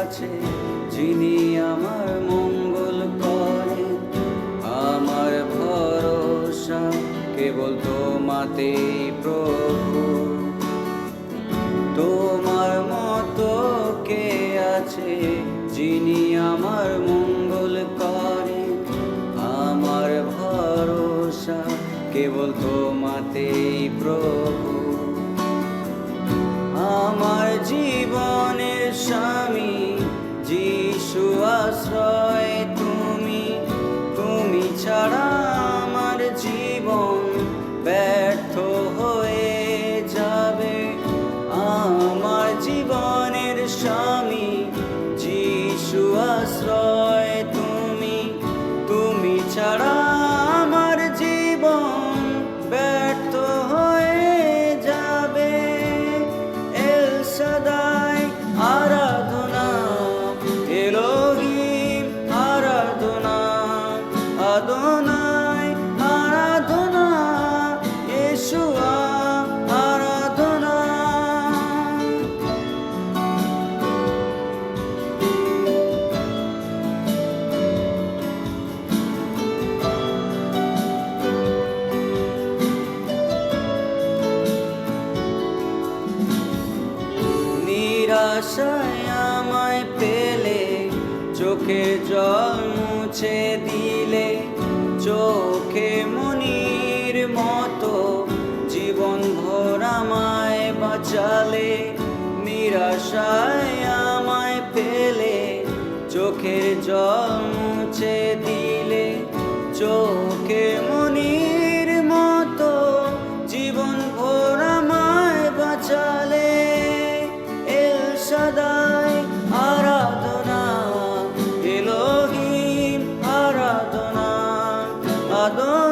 আছে যিনি আমার মঙ্গল করে? আমার ভরসা কেবল তোমাতেই প্রভু স্বামী যিশু আশ্রয় তুমি তুমি ছাড়া আমার জীবন ব্যর্থ হয়ে যাবে। আমার জীবনের স্বামী নিরাশায় আমায় পেলে, চোখে জল মুছে দিলে, চোখে মনির মতো জীবন ভর আমায় বাঁচালে, নিরাশায় আমায় পেলে, চোখের জল গো